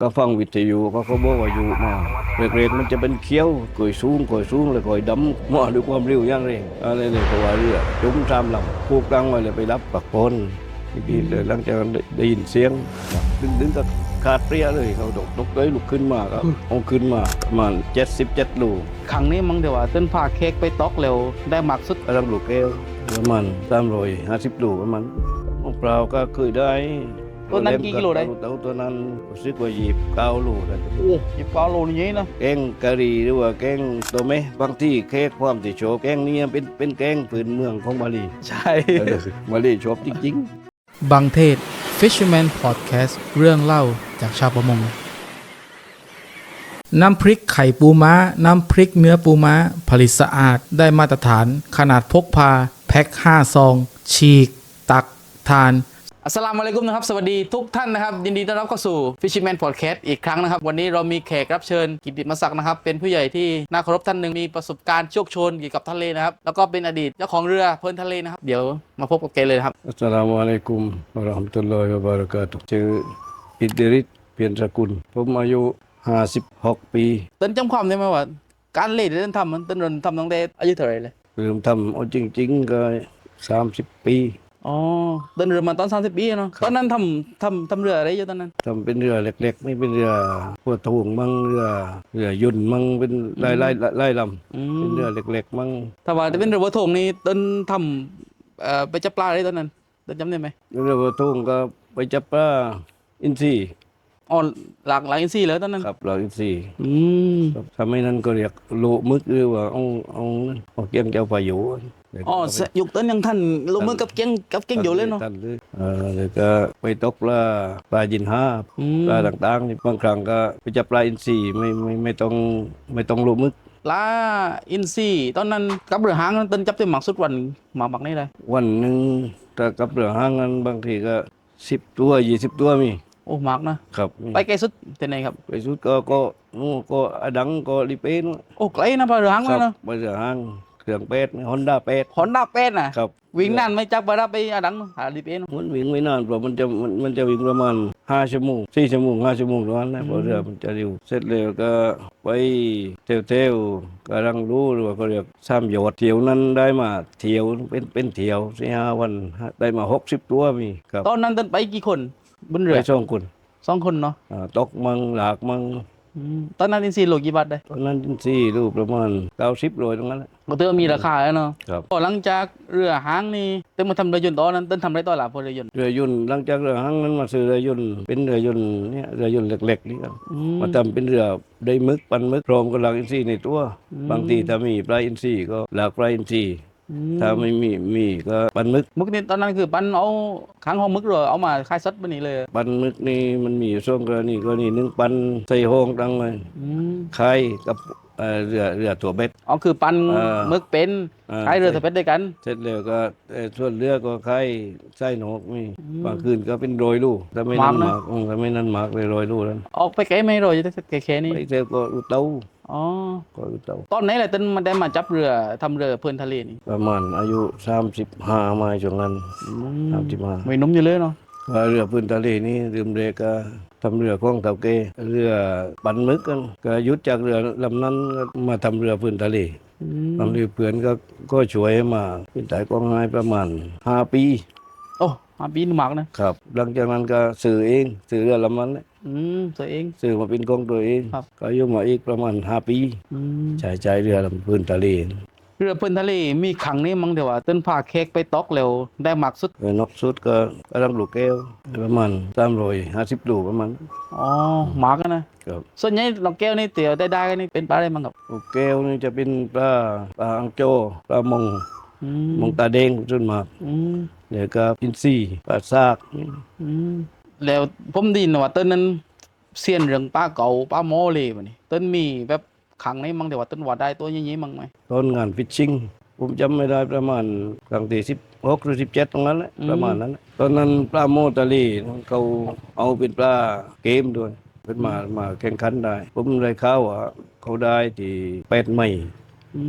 ก็ฟังวิทยุเขาก็บอกว่าอยู่มาเรกๆมันจะเป็นเคี้ยวก่อยสูงก่อยสูงแล้วก่อยดำมาด้วยความเร็วอย่างเร่งอะไรเลยก็ว่าเรือจุ้มตามลำผูกกลางไว้เลยไปรับปักปนทีนี้เลยหลังจากนั้นได้ได้ยินเสียง ดึงดึงก็ขาดเปรี้ยเลยเขาดกดกเลยลุกขึ้นมาครับเอาขึ้นมาประมาณเจ็ดสิบเจ็ดลูกครั้งนี้มั้งเดี๋ยวว่าเต้นพาเค้กไปตอกเร็วได้มากสุดกำลังลูกแก้วประมาณสามร้อยห้าสิบลูกประมาณมะพร้าวก็เคยได้ ตัวนั้นกี่กิโลได้เต่าตัวนั้นรู้สึกว่าหยิบเก้าลูกได้โอ้ยิบเก้าโลนี่นะแกงกะหรี่หรือว่าแกงตัวไหมบางที่เค้กความที่ชอบแกงนี้เป็นเป็นแกงพื้นเมืองของมาลีใช่มาลีชอบจริงบางเทศ Fisherman Podcast เรื่องเล่าจากชาวประมงน้ำพริกไข่ปูม้า น้ำพริกเนื้อปูม้า ผลิตสะอาดได้มาตรฐาน ขนาดพกพา แพ็ค 5 ซอง ฉีก ตัก ทานอั สสลามุอะลัยกุมนะครับ สวัสดีทุกท่านนะครับ ยินดีต้อนรับเข้าสู่ Fisherman Podcast อีกครั้งนะครับ วันนี้เรามีแขกรับเชิญกิตติมศักดิ์นะครับ เป็นผู้ใหญ่ที่น่าเคารพท่านหนึ่งมีประสบการณ์โชคโชนเกี่ยวกับทะเลนะครับ แล้วก็เป็นอดีตเจ้าของเรือเพลินทะเลนะครับ เดี๋ยวมาพบกับแกเลยนะครับๆอัสสลามุอะลัยกุมวะเราะห์มะตุลลอฮิวะบะเราะกาตุฮ์ชื่ออิดริสเพียรสกุลผมอายุ 56 ปีเต้นจำความได้ไหมว่า การเล่นเต้นทำมันเต้นเริ่มทำตั้งแต่อายุเท่าไหรเลยเริ่มทำเอาจริง ๆ ก็ 30 ปี อ๋อเต้นเริ่มมาตอน 30 ปีอะเนาะตอนนั้นทำทำทำเรืออะไรอยู่ตอนนั้นทำเป็นเรือเล็กๆ ไม่เป็นเรือหัวถ่วงมั่งเรือเรือยุ่นต์มั่งเป็นไล่ไล่ไล่ลอืำเป็นมเรือเล็ก ๆ มั่งถ้าว่าจะเป็นเรือวัวทงนี่เต้นทำเอ่อไปจับปลาอะไรตอนนั้นเต้นจำได้ไหมเรือหัวถ่วงก็ไปจับปลาอินทรีอ๋อหลากหลายอินซี่เลยตอนนั้นครับปลาอินทรีอืมครับทำให้นั้นก็เรียกโลมึกหรือว่าเอาเอาเอาเกี้ยงเจ้าพายุ อ๋อเสยุคต้นยังท่านลงมือกับเก้งกับเก้งอยู่เลยเนาะตัเลยเออแล้วก็ไปตกปลาปลายินห้าอืปมลาต่างๆนี่บางครั้งก็ไปจับปลาอินทรีไม่ไม่ไม่ต้องไม่ต้องโลมึกปลาอินซี่ตอนนั้นกับเรือหางนั้นเต้นจับได้หมักสุดวันหมาหมักนี่เลยวันหนึ่งถ้ากับเรือห้างนั้นบางทีก็สิบตัวยี่สิบตัวมีโอ้หมักนะครับมีไปไกลสุดที่ไหนครับไปสุดก็ก็นู่นก็อดังก็ลิเป้นโอ้ไกลนะปลาเรือหางครัมาบเนาะไปเรือห้างเค รื่องเป็ดฮอนด้าเป็ดหอนดาเป็ดน่ะ ครับวิ่งนั่นไม่จับปลาไปอาดังหาดิเป็ดเนาะมันวิ่งไม่นานเพราะมันจะมันมันจะวิ่งประมาณห้าชั่วโมงสี่ชั่วโมงห้าชั่วโมงประมาณนั้นเพราะเรือมันจะเร็วเสร็จแล้วก็ไปเที่ยวเที่ยวกำลังรู้หรือว่าเขาเรียกสามโยอดเที่ยวนั้นได้มาเที่ยวเป็นเป็นเที่ยวสี่ห้าวันได้มาหกสิบตัวมีครับตอนนั้นเต้นไปกี่คนบนเรือไปสองคนสองคนเนาะอ่าตกมังหลากมังอืม ตอนนั้นอินซี่โลกี่บาทได้ตอนนั้นสี่รูปประมาณเก้าสิบโลตรงนั้นแหละก็ถือว่ามีราคาแล้วเนาะครับพอหลังจากเรือหางนี่เต้นมาทำเรือยนต์ตอนนั้นเต้นทำไรต่อหล่ะพอเรือยนต์เรือยนต์หลังจากเรือหางนั้นมาซื้อเรือยนต์เป็นเรือยนต์เนี่ยเรือยนต์เล็กๆนี่ครับอืมมาทำเป็นเรือได้มึกปันมึกพร้อมกับหลักอินทรีย์ในตัวอืมบางทีถ้ามีปลาอินทรีย์ก็หลากปลาอินทรีย์อื ถ้าไม่มีมีก็ปันมึกมึกนี่ตอนนั้นคือปันเอาค้างห้องมึกเลยเอามาคายซัดบนนี้เลย ปันมึกนี่มันมีอยู่ช่วงกรณีกรณีหนึงปันใส่ห้องตั้งเลยอืมไข่กับเอ่อเรือเรือตัวเบ็ดอ๋อคือปันเออมึกเป็นอ่าคายเรือสเปซด้วยกัน เสร็จแล้วก็เอ่อส่วนเรือก็ไข่ไส้นกมีอืมบางคืนก็เป็นโรยลูกถ้าไม่นั้นหหมากนะมากอืมถ้าไม่นั้นหมากเลยโรยลูกนั้นออกไปไกลไหมโรยจะแค่นี้ไปเที่ยวก็อุดเต้า อ๋อ ก็อุดเต้าตอนไหนแหละเต้นมาได้มาจับเรือทำเรือเพลินทะเลนี่ประมาณอายุสามสิบห้ามาช่วงนั้นสามสิบห้าไม่นุ่มอยู่เลยเนาะ ว่าเรือพื้นทะเลนี่ลืมเรกก็ทำเรือของเต่าเกเรือปันมึกกันก็หยุดจากเรือลำนั้นก็มาทำเรือพื้นทะเลอืม ทำเรือเพื่อนก็ก็ช่วยมาเป็นสายกองไม้ประมาณห้าปีโอ้ มาปีนหมากนะครับหลังจากนั้นก็ซื้อเองซื้อเรือลำนั้นแหละอืมตัวเองซื้อมาเป็นของตัวเองครับ ก็อยู่มาอีกประมาณห้าปีอืมใช้ใช้เรือลำพื้นทะเลเรือเพลินทะเลมีขังนี้มั้งเดี๋ยวว่าเต้นพาเค้กไปตอกเร็วได้หมักสุดเออนกสุดก็กำลังลูกแก้วประมาณสามร้อยห้าสิบลูกประมาณอ๋อหมากอะนะ ครับส่วนใหญ่ลองแก้วนี่เตี๋ยวได้ได้กันนี่เป็นปลาอะไรมั้งครับลูกแก้วนี่จะเป็นปลาปลาอังโจปลามง อืมงตาแดงส่วนมากอืมเดี๋ยวก็อินทรีปลาซากอืมแล้วผมไดยินว่าเต้นนั้นเซียนเรื่องป้าเก่าป้าโมเลยมันนี่เต้นมีแบบขังนี้มั้งเดี๋ยวว่าเต้นว่าได้ตัวยี่ๆมั้งไหมต้นงานฟิชชิงผมจำไม่ได้ประมาณครั้งที่สิบหกหรือสิบเจ็ดตรงนั้นแหละประมาณนั้นแหละตอนนั้นปลาโมตาลีเขาเอาเป็นปลาเกมด้วยเป็นมามาแข่งขันได้ ผมเลยเข้าว่าเขาได้ที่แปดไม่อื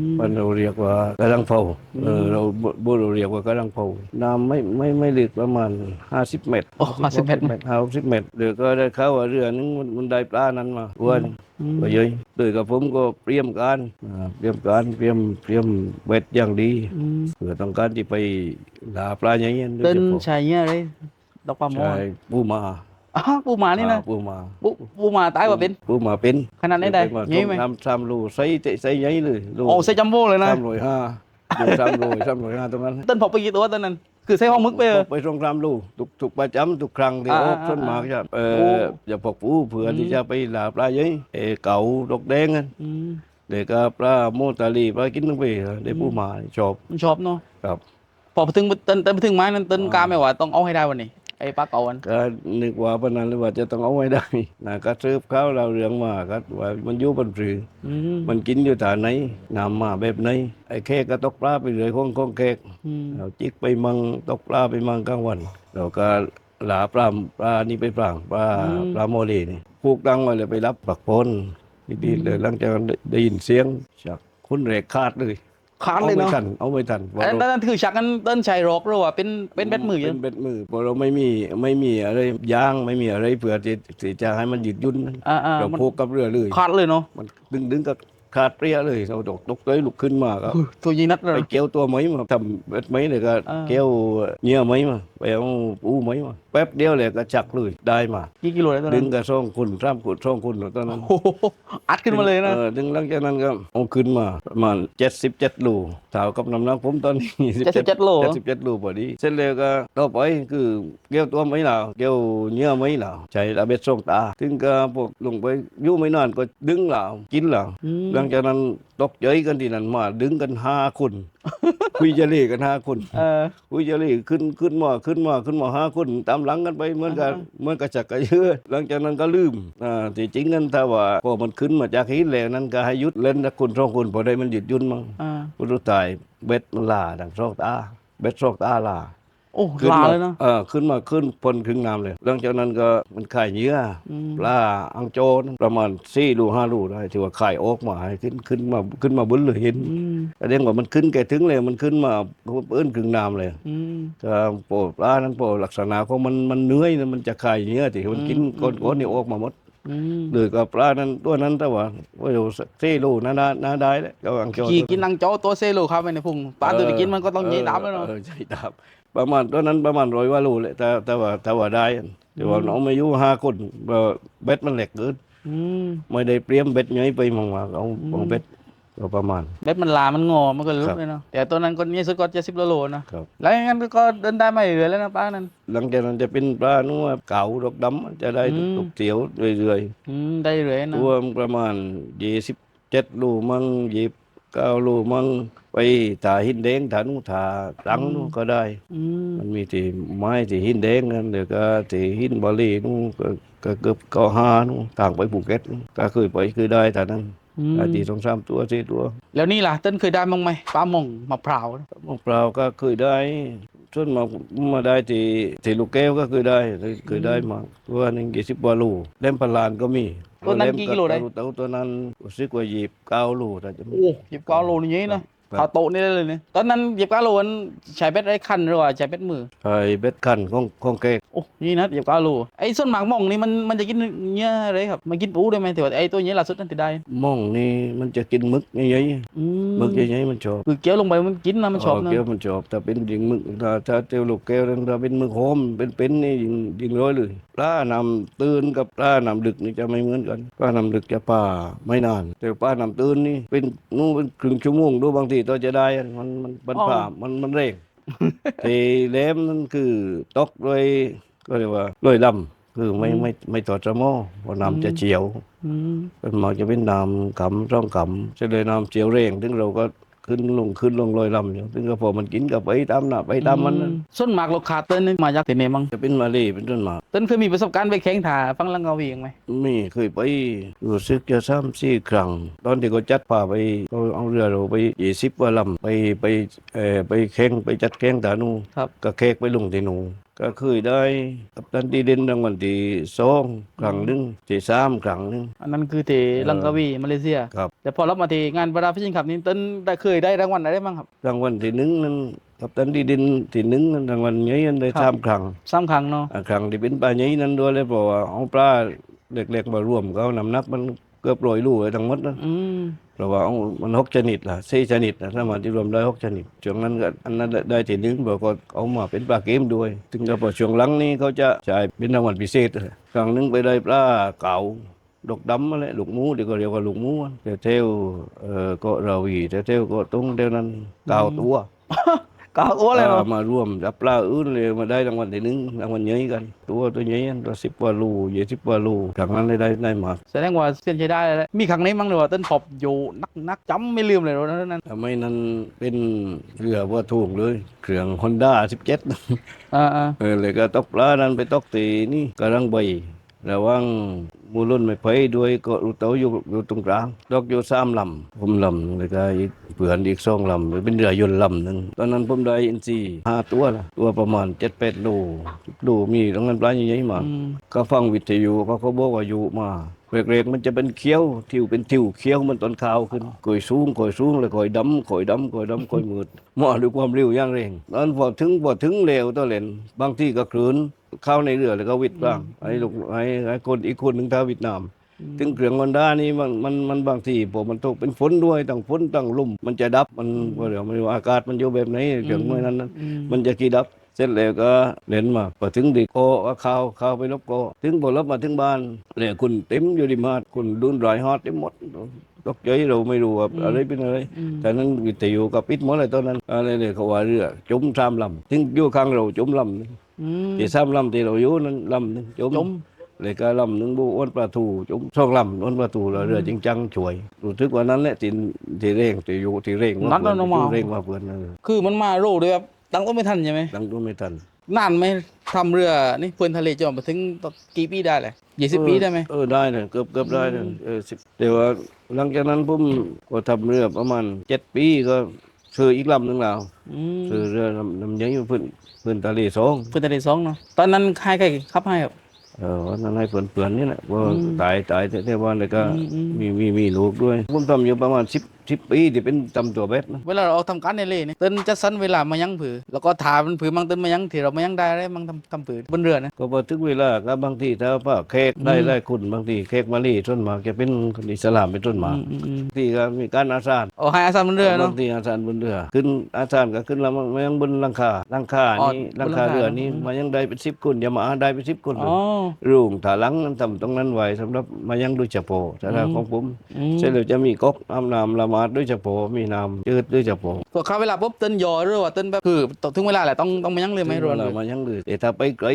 มมันเราเรียกว่ากำลังเผาเออเราบุเราเรียกว่ากำลังเผาน้ำไม่ไม่ไม่ลึกประมาณ 50 เมตรโอ้50เมตรห้าสิบเมตรเดี๋ยวก็ได้เข้าว่าเรือนึงมันมันได้ปลานั้นมาอ้วนอืมก็เยอะโดยกับผมก็เตรียมการอ่าเตรียมการเตรียมเตรียมเบ็ดอย่างดีอืมเพื่อต้องการที่ไปหาปลาอย่างเงี้ยโดยเต้นเฉพาะชายเงี้ยเลยดอกปลาหมอใช่ปูมา อ้าวปูหมานี่นะอ่าปูมาปูปูหมาตายว่าเป็นปูมาเป็นขนาดไหนได้มางี้ไหมทำสามโลใส่ใส่ใหญ่เลยโลโอ้ใส่จัมโบ้เลยนะสามโลห้าดูสามโลสามโลห้าตรงนั้นเต้นพกไปกี่ตัวตอนนั้น คือใส่ห้องมึกไปเออไปตรงสามโลทุกทุกประจำทุกครั้งที่อ่าออกอ่าต้นหมากจะเอโอ้อจะพกปูเผื่ออมที่จะไปหาปลาเยอะเออเก๋าดอกแดงกันอืมเด็กก็ปลาโมตาลีปลากินทั้งปีได้ปูมาชอบมันชอบเนาะครับพอไปถึงเต้นเต้นไปถึงไม้นั้นเต้นกล้าไม่ว่าต้องเอาให้ได้วันนี้ ไอ้ปลาเก่าวันก็นึกว่าปานนั้นเลยว่าจะต้องเอาไว้ได้นะก็ซื้อข้าวเราเรื่องมาก็ว่ามันอยู่บนผืออืมมันกินอยู่แต่ไหนน้ำมาแบบไหนไอ้แค่ก็ตกปลาไปเลยของของแขกอืมเราจิกไปมังตกปลาไปมังกลางวัน เราก็หลาปลาปลานี่ไปปลางปลาปลาโมเลนี่พูกดังไว้เลยไปรับปักพลดีๆเลยหลังจากนั้นได้ได้ยินเสียงจากคุณเรกคาดเลย ขาดเอาเลยไม่เนาะทันเอาไม่ทันเพราะอันเรานั้นคือชักกันเต้นชายรอกหรือว่าเป็นเป็นแบดมืออเป็ยู่นเบ็ดมือเพราะเราไม่มีไม่มีอะไรย่างไม่มีอะไรเพื่อที่ที่จะให้มันหยุดยุ่นอ่าอ่าเรามันพูกกับเรือเลยขาดเลยเนาะมันดึงดึงก็ขาดเปรี้ยเลยเราตกตกเลยลุกขึ้นมาก็ตัวยีนัดเลยไปเกี่ยวตัวไม้มาทำเบ็ดไม้เลยก็อ่าเกี่ยวเนื้อไม้มา ไปเอาปูไม้มาแป๊บเดียวเลยก็จักเลยได้มากี่กิโลได้ตอนดึนั้งนกระซ่องคุณสามขุดซ่องคุณตอนนั้น โอ้โหอัดขึ้นมาเลยนะ ออดึงหลังจากนั้นก็เอาขึ้นมาประมาณเจ็ดสิบเจ็ดลูเท่ากับน้ำหนักผมตอนนี้77โลเจ็ดสิบเจ็ดลูพอดี เสร็จแล้วก็ต่อไปคือเกี่ยวตัวไม้เหล่าเกี่ยวเนื้อไม้เหล่าใช้ระเบ็ดส่งตา ถึงก็พวกลงไปอยู่ไม่นานก็ดึงเหล่ากินเหล่าอืมหลังจากนั้น ตกใจกันที่นั่นมา ดึงกันห้าคนคุยเจเล่กันห้าคนเออ คุยเจเล่ขึ้นขึ้นมาขึ้นมาขึ้นมาห้าคน ตามหลังกันไปเหมือนกันเหมือนกับจักกระเยือหลังจากนั้นก็ลืมอ่าที่จริงกันถ้าว่าพอมันขึ้นมาจากหินแล้วนั้นก็ให้หยุดเล่นนะคุณสองคนพอได้มันหยุดยุ่นมั้ง อ่าคุณรู้ตายเบ็ดมันลาดังซอกตาเบ็ดซอกตาลา โอ้ขึ้นลามาเลยเนาะ เออขึ้นมาขึ้นพ้นครึ่งน้ำเลย หลังจากนั้นก็มันขายเนื้ออม ปลาอังโจนประมาณสี่ลูห้าลูได้ที่ว่าขายออกมาให้ขึ้นขึ้นมาขึ้นมาบนเลยเห็นอืมแสดงว่ามันขึ้นแก่ถึงเลยมันขึ้นมาเอื้นครึ่งน้ำเลย อืมก็โปรปลานั้นโปรลักษณะของมันมันเหนื่อยนะมันจะขายเนื้อที่มันกินอืมก้อนก้อนนี่ออกมาหมด อืมเลยก็ปลานั้นตัวนั้นแต่ว่าว่าอยู่สี่ลูน่าน่าน่าได้แล้วก็อังโจขี่กินนังโจ้ตัวเซโลครับไปในพุงปลาตัวไปกินมันก็ต้องยีดำแล้วเนาะเออใช่ดาบประมาณตอนนั้นประมาณร้อยว่าลูเลยแต่แต่ว่าแต่ว่าได้แต่ว่าน้องมาอยู่ห้าคนว่าเบ็ดมันเหล็กเกินอืมไม่ได้เปรียมเบ็ดย้อยไปมองว่าเอาเอาเบ็ด ก็ประมาณเบ็ดมันลามันงอมันก็ลุครักบเลยเนาะแต่ตัวนั้นก็เนี่ยสุดก็เจ็ดสิบโลนะครับแล้วอย่างนั้นก็เดินได้ไม่เหลือแล้วนะป้านั้น หลังจากนั้นจะเป็นปลานัวเก๋าดอกดำจะได้อืมทุกๆเตี๋ยวเรื่อยอืมได้เหลือๆนะรวมประมาณยี่สิบเจ็ดลูมั่งยี่สิบเก้าลูมั่งไปถาหินแดงถานุถาตังนู่นก็ได้ อืมมันมีที่ไม้ที่หินแดงนั่นเดี๋ยวก็ที่หินบาลีนู่นก็ก็เกือบเก็ห้านู่นต่างไปภูเก็ตนู่นก็เคยไปคือได้แต่นั้น อืมได้ที่สองสามตัวสี่ตัว แล้วนี่ล่ะเต้นเคยได้บ้างไหมปลาหม่องมะพร้าวมะพร้าวก็เคยได้ส่วนมามาได้ที่ที่ลูกแก้วก็เคยได้เคยเคยได้มาตัวหนึงกี่สิบกว่าลูเล่มพลานก็มีตัวนั้นกี่กิโลได้เต่าตัวนั้นรู้สึกว่าหยิบเก้าลูแต่จะไม่โอ้หยิบเก้าโลนี่นะขาโตะนี่ได้เลยเนี่ยตอนนั้นหยิบเก้าโลนั้นใช้เบ็ดไร้คันหรือว่าใช้เบ็ดมือไอ้เบ็ดคันของของแกโอ้ นี่นะหยิบเก้าโลไอ้ส่วนหมากหม่องนี่มันมันจะกินเนื้ออะไรครับมันกินปูได้ไหมแต่ว่าไอ้ตัวนี้ล่าสุดนั่นติดได้มองนี่มันจะกินมึกใหญ่อืมๆมึกใหญ่ๆมันชอบคือเกี้ยวลงไปมันกินนะมันชอบนะเกี้ยวมันชอบถ้าเป็นยิงมึกถ้าถ้าเตียวลูกแก้วถ้าเป็นมึกโฮมเป็นเป็นนี่ยิงยิงร้อยเลยปลานำตื่นกับปลานำดึกนี่จะไม่เหมือนกันปลานำดึกจะป่าไม่นาน แต่ปลานำตื่นนี่เป็นนู่นเป็นครึ่งชั่วโมงดูบางทีตัวจะได้มันมันมันป่ามันมันเร่งทีเล็มนั่นคือตกโดย ก็เรียกว่าโดยลำคือไม่ไม่ไม่ต่อดสมอเพราะน้ำจะเฉียวอืมเป็นมักจะเป็นน้ำกำร่องกำจะเลยน้ำเฉียวเร่งถึงเราก็ ขึ้นลงขึ้นลงลอยลำอยู่ถึงก็พอมันกินกับไปตามหน้าไปตามมันนั่นส่วนหมากลูกค้าเต้นนี่มาจากที่ไหนมั้งจะเป็นมาเลยเป็นต้นหมากเต้นเคยมีประสบการณ์ไปแข่งถ่าฟังลังเกาวียังไหมมีเคยไปรู้สึกจะซ้ำสี่ครั้งตอนที่เขาจัดพาไปเขาเอาเรือเราไปยี่สิบกว่าลำไปไปเอ่อไปแข่งไปจัดแข่งตานูครับ ก็แขกไปลงที่หนูก็ก็เคยได้ กับตันดีเด่นรางวัลที่สองครั้งหนึ่งที่สามครั้งหนึ่ง อันนั้นคือเทลังกาวีมาเลเซียครับ แต่พอรับมาที่งานบาราฟิชชิงคับนี่เต้นได้เคยได้รางวัลอะไรบ้างครับ รางวัลที่หนึ่งนั้นกับตันดีเด่นที่หนึ่งนั้นรางวัลใหญ่นั้นได้ครับ สามครั้งสามครั้งเนาะอ่าครั้งที่เป็นปลาใหญ่นั้นด้วยเลยเพราะว่าเอาปลาเล็กๆมารวมก็น้ำหนักมัน เกือบร้อยลูกเลยทั้งหมดนะอืมเพราะว่าเอามันหกชนิดล่ะสี่ชนิดนะถ้ามาที่รวมได้หกชนิดช่วงนั้นก็อันนั้นได้ที่หนึ่งบอกก็เอามาเป็นปลาเกมด้วย ถึงกับพอช่วงหลังนี้เขาจะใช้เป็นรางวัลพิเศษเลยครั้งหนึ่งไปได้ปลาเก๋าดอกดำอะไรลูกหมูเดี๋ยวก็เรียกว่าลูกหมูอะแต่เที่ยวเอ่อก็ราวีแต่เที่ยวก็ตรงเดียวนั้นเก้าตัว กาวโอ้เลยเนาะมารวมจับปลาอื่นเลยมาได้รางวัลที่หนึ่งรางวัลใหญ่กัน ตัวตัวใหญ่อันตัวสิบกว่าโลูยี่สิบกว่าโลูครั้งนั้นได้ได้ได้มาแสดงว่าเส้นใช้ได้แล้วมีครั้งนี้มั้งเลยว่าเต้นปอบอยู่นักนักจำไม่ลืมเลยวันนั้นทำไมนั้นเป็นเรือว่าถูกเลยเครื่องฮอนด้าสิบเจ็ดอ่าอ่าเออเลยก็ตกปลานั้นไปตกตีนี่กำลังใบระหว่าง มูลุ่นไม่ไผ่ด้วยก็รูเตาอยู่อยู่ตรงกลางตกอยู่สามลำผมลำเลยก็อีกเผื่อนอีกสองลำเป็นเรือยนต์ลำหนึ่งตอนนั้นผมได้อินทรีห้าตัวนะตัวประมาณเจ็ดแปดโลโลมีตรงนั้นปลาใหญ่ๆมากอืมก็ฟังวิทยุเขาเขาบอกว่าอยู่มาเรกๆมันจะเป็นเคี้ยวทิวเป็นทิวเคี้ยวมันตอนขาวขึ้นก่อยสูงก่อยสูงเลยก่อยดำก่อยดำก่อยดำก่อยมืดมาด้วยความเร็วอย่างเร่งตอนพอถึงพอถึงเร็วตัวเล่นบางที่ก็คลืน เข้าในเรือแล้วก็วิดบ้างไอ้ลูกไอ้ไอ้คนอีกคนหนึ่งท่าวิดน้ำถึงเครื่องฮอนด้านี่มันมันมันบางทีพอมันตกเป็นฝนด้วยตั้งฝนตั้งลมมันจะดับมันว่าเดี๋ยวไม่รู้อากาศมันอยู่แบบไหนเครื่องมือนั้นนั้นอืมมันจะกี่ดับเสร็จแล้วก็เล่นมาพอถึงดีโกก็เข้าเข้าไปลบโกถึงพอลบมาถึงบ้านเนี่ยคุณเต็มอยู่ดิมาดคุณดุนรายฮอดเต็มหมดตกใจเราไม่รู้ว่าอะไรเป็นอะไรอืมแต่นั้นวิทยุกับปิดหมดเลยตอนนั้นอะไรเนี่ยเขาว่าเรือจมสามลำถึงอยู่ข้างเราจมลำหนึ่งอืม ที่สามลำที่เราอยู่นั้นลำหนึงจมจม เลยก็ลำหนึ่งบุอ้วนปลาทูจมสองลำอ้วนปลาทูแล้วเรือจริงจังช่วยรู้สึกว่านั้นแหละที่ที่เร่งที่อยู่ที่เร่งนัดแล้วน้องหมอ ที่เร่งว่าเพื่อนเออคือมันมาโรด้วยแบบตั้งต้นไม่ทันใช่ไหมตั้งตัวไม่ทัน นานไหมทำเรือนี่เพื่อนทะเลจนมาถึงกี่ปีได้เลยยี่สิบปีได้ไหม เออได้เลยเกือบเกือบได้เลยเออสิบแต่ว่าหลังจากนั้นผมก็ทำเรือประมาณเจ็ดปีก็ซื้ออีกลำหนึ่งแล้ว อืมซื้อเรือลำลำใหญ่อยู่พื้นพื้นทะเลสองเพื่อนทะเลสองเนาะตอนนั้นใครใครขับให้ครับ เออวันนั้นให้เพื่อนๆนี่แหละว่าอืมตายตายแต่ว่าเลยก็อืมอืม มีมีมีลูกด้วยผมทำอยู่ประมาณสิบ สิบปีที่เป็นทำตัวแบบนะเวลาเราทำการในเล่นี่เต้นจะสั้นเวลามายังผือ แล้วก็ถามมันผือมั่งเต้นมายังที่เรามายังได้ได้มั่งทำทำผือบนเรือนะก็พอถึงเวลาก็บางทีถ้าว่าเค้กได้อืมได้คุณบางทีเค้กมาลีต้นหมากจะเป็นคนอิสลามเป็นต้นหมากอืมอืมอืมบางทีก็มีการอาสาฬโอ้ให้อาสาบนเรือเนาะบางทีอาจารย์บนเรือ ขึ้นอาจารย์ก็ขึ้นแล้วมายังบนหลังคาหลังคาอ๋อนี่บนหลังหลัคางคาเรือนี่อืมมายังได้เป็นสิบคนอย่ามาได้เป็นสิบคนอ๋อรุ่งถาหลังนั้นทำตรงนั้นไว้สำหรับมายังโดยเฉพาะสำหรับอืมของผมอืมเสร็จแล้วจะมีก๊อกอาบน้ำละหมาดด้วยเฉพาะมีน้ำจืดด้วยเฉพาะพอเขาเวลาปุ๊บเต้นยอหรือว่าเต้นแบบคือถึงเวลาแหละต้องต้องมายังเรือไหมรวนเลยมายังเลยแต่ถ้าไปไกล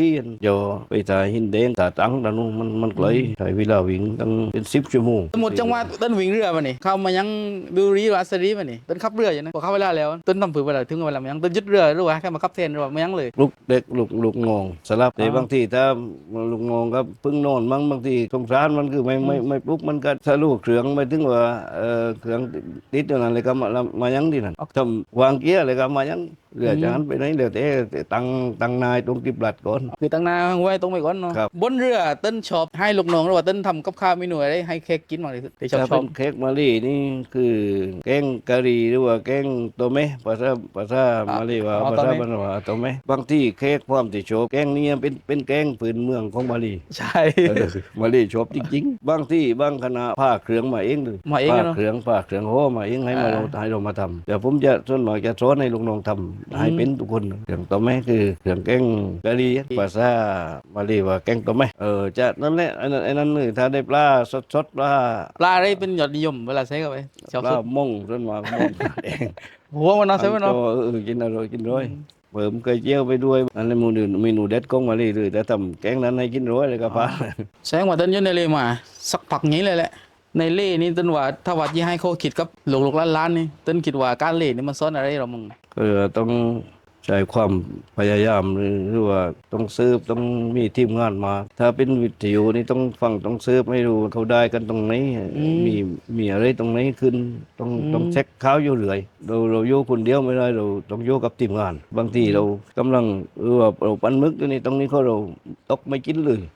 โยไปถ่ายหินแดงถ่ายตังตะนู้นมันมันไกลถ่ายเวลาวิ่งตั้งเป็นสิบชั่วโมงสมมติจังหวะเต้นวิ่งเรือมานี่เข้ามายังบิวรีรืออัสรีมานี่เต้นขับเรืออยู่นะพอเขาเวลาแล้วเต้นทำผือเวลาถึงเวลามายังเต้นยึดเรือหรือว่าแค่มาขับเทนหรือว่ามายังเลยลูกเด็กลูกลูกงงสลับแต่บางทีถ้าลูกงงก็เพิ่งนอนมั้งบางทีสงสารมันคือไม่ไม่ไม่ปลุกมันก็ถ้าลูกเครื่องไปถึงว่าเออเครื่องติดอยู่นั่นเลยก็มามายังที่นั่นทำวางเกียร์เลยก็มายังเรือจะหันไปไหนเรือแต่แต่ตั้งตั้งนายตรงกิบลัดก่อน คือตั้งหนาไว้ตรงไปก่อนเนาะครับ บนเรือเต้นชอบให้ลูกน้องหรือว่าเต้นทำกับข้าวเมนูอะไรให้เค้กกินมากที่สุดที่ชอบถ้าชเป็อบนเค้กมาลีนี่คือแกงกะหรี่หรือว่าแกงตัวเมภาษาภาษามาลีว่าภาษาบ้านว่าตัวเมบางที่เค้กความที่ชอบแกงนี้เป็นเป็นแกงพื้นเมืองของมาลีใช่ เออมาลีชอบจริงๆ บางที่บางคณะผ้าเครื่องมาเองเลยมาเองผ้าอะเนาะเครื่องผ้าเครื่องโห่มาเองให้มาอ่า เราให้เรามาทำแต่ผมจะส่วนมากจะสอนให้ลูกน้องทำให้เป็นทุกคนเครื่องตัวแม่คือเครื่องแกงกะหรี่ภาษามาลีว่าแกงตัวแม่เออจะนั่นแหละไอ้นั่นไอ้นั่นเลยถ้าได้ปลาสดๆปลาปลาอะไรเป็นยอดนิยมเวลาใช้เข้าไปชอบปลาสุดม่งส่วนมากม่งแดงหัวมันเนาะใช่ไหมเนาะเออเออกินอร่อยกินร้อยเพิ่มเคยเจียวไปด้วยอันนี้เมนูเมนูเด็ดของมาลีเลยแต่ทำแกงนั้นให้กินร้อยเลยก็พาแสดงว่าเต้นอยืนในเล่มา สักพักนี้เลยแหละในเล่นี่เต้นว่าถ้าว่าที่ให้เขาคิดกับหลกๆล้านๆนี่เต้นคิดว่าการเล่นี่มันซ่อนอะไรเรามึง ก็ต้องใช้ความพยายามหรือหรือว่าต้องซื้อต้องมีทีมงานมา ถ้าเป็นวิทยุนี่ต้องฟังต้องซื้อไม่รู้เขาได้กันตรงไหนมีมีอะไรตรงไหนขึ้นต้องต้องเช็คข่าวอยู่เรื่อยเราเราโยคนเดียวไม่ได้เราต้องโยกับทีมงาน บางทีเรากำลังเออว่าเราปั้นมึกตัวนี้ตรงนี้เขาเราตกไม่กินเลยอืม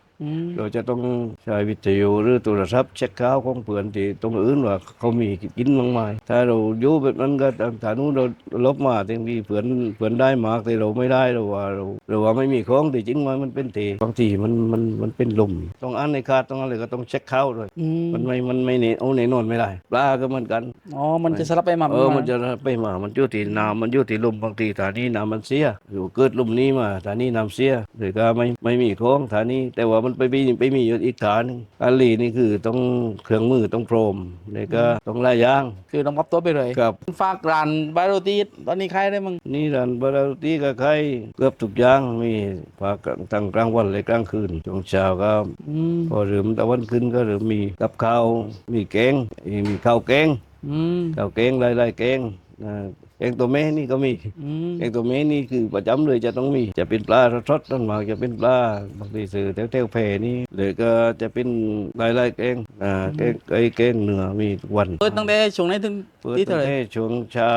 เราจะต้องใช้วิทยุหรือโทรศัพท์เช็คข่าวของเพื่อนที่ตรงอื่นว่าเขามีกินบ้างไหมถ้าเราอยู่แบบนั้นก็ถ้านู้นเราลบมาบางทีเพื่อนเพื่อนได้มากแต่เราไม่ได้เราว่าเราเราว่าไม่มีของแต่จริงมันมันเป็นเทบางทีมันมันมันเป็นลมต้องอ่านในคาดต้องอะไรก็ต้องเช็คข่าวด้วยอืมมันไม่มันไม่เนเอาไหนนอนไม่ได้ปลาก็เหมือนกันอ๋อมันจะสลับไปมาเออมันจะไปมามันอยู่ที่น้ำมันอยู่ที่ลมบางทีฐานี้น้ำมันเสียอยู่เกิดลมนี้มาฐานนี้น้ำเสียหรือก็ไม่ไม่มีของฐานนี้แต่ว่ามันไปมีไปมีอยู่อีกฐานหนึงอันลีนี่คือต้องเครื่องมือต้องโพรมนี่ก็ต้องลายยาง คือต้องปรับตัวไปเลยกับ ฝากร้านบาโรตีตอนนี้ใครได้มั้งนี่ร้านบาราตีก็ใครเกือบทุกอย่างมีภาคทั้งกลางวันและกลางคืนช่วงเช้าก็ อืมพอเริ่มตะวันขึ้นก็เริ่มมีกับข้าวมีแกงมีข้าวแกง อืม ข้าวแกงหลายๆแกงอ่า แกงตัวแม่นี่ก็มีอืมแกงตัวเมนี่คือประจำเลยจะต้องมี จะเป็นปลาทอดๆต้นหมากจะเป็นปลาบางทีซื้อแถวแถวๆแพนี่หรือก็จะเป็นหลายๆแกงอ่าแกงไอ้แกงเนื้อมีทุกวัน เปิดตั้งแต่ช่วงไหนถึงเปิดที่ตั้เท่างไหร่แต่ช่วงเช้า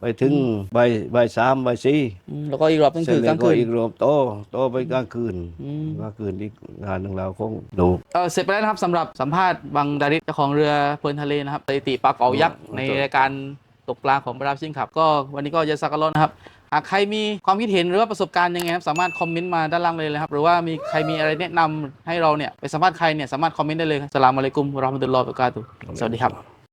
ไปถึงบ่ายบ่ายสามบ่ายสี่อืมแล้วก็อีกรอบนึงเสร็คืจอกแล้ลาวงก็คืนอีกรอบโตโตไปกลางคืนอืมกลางคืนอีกงานหนึ่งเราคงดูเออเสร็จไปแล้วนะครับสำหรับสัมภาษณ์บังดาริสเจ้าของเรือเพลินทะเลนะครับสถิติปลาเก๋ายักษ์ในรายการ ตกปลาของบราซิงขับ ก็วันนี้ก็จะสักกะลอนนะครับหากใครมีความคิดเห็นหรือว่าประสบการณ์ยังไงครับสามารถคอมเมนต์มาด้านล่างเลยนะครับ หรือว่ามีใครมีอะไรแนะนำให้เราเนี่ยไปสัมภาษณ์ใครเนี่ยสามารถคอมเมนต์ได้เลยสลามอะลัยกุมเราะห์มะตุลลอฮ์บะกาตุสวัสดีครับ